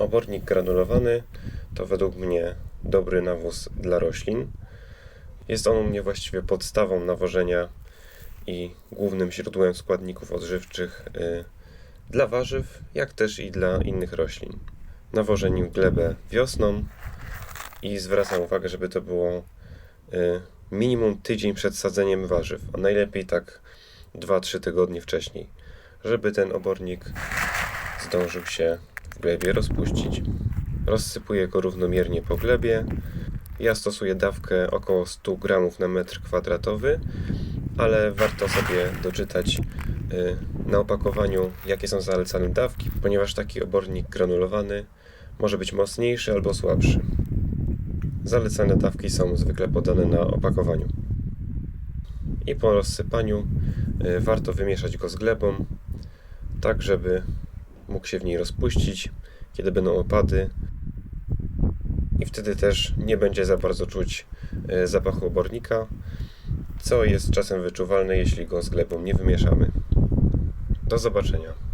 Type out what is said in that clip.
Obornik granulowany to według mnie dobry nawóz dla roślin. Jest on u mnie właściwie podstawą nawożenia i głównym źródłem składników odżywczych y, dla warzyw, jak też i dla innych roślin. Nawożę nim glebę wiosną i zwracam uwagę, żeby to było y, minimum tydzień przed sadzeniem warzyw, a najlepiej tak 2-3 tygodnie wcześniej, żeby ten obornik zdążył się glebie rozpuścić. Rozsypuję go równomiernie po glebie. Ja stosuję dawkę około 100 gramów na metr kwadratowy, ale warto sobie doczytać y, na opakowaniu, jakie są zalecane dawki, ponieważ taki obornik granulowany może być mocniejszy albo słabszy. Zalecane dawki są zwykle podane na opakowaniu. I po rozsypaniu y, warto wymieszać go z glebą, tak żeby mógł się w niej rozpuścić, kiedy będą opady. I wtedy też nie będzie za bardzo czuć y, zapachu obornika, co jest czasem wyczuwalne, jeśli go z glebą nie wymieszamy. Do zobaczenia.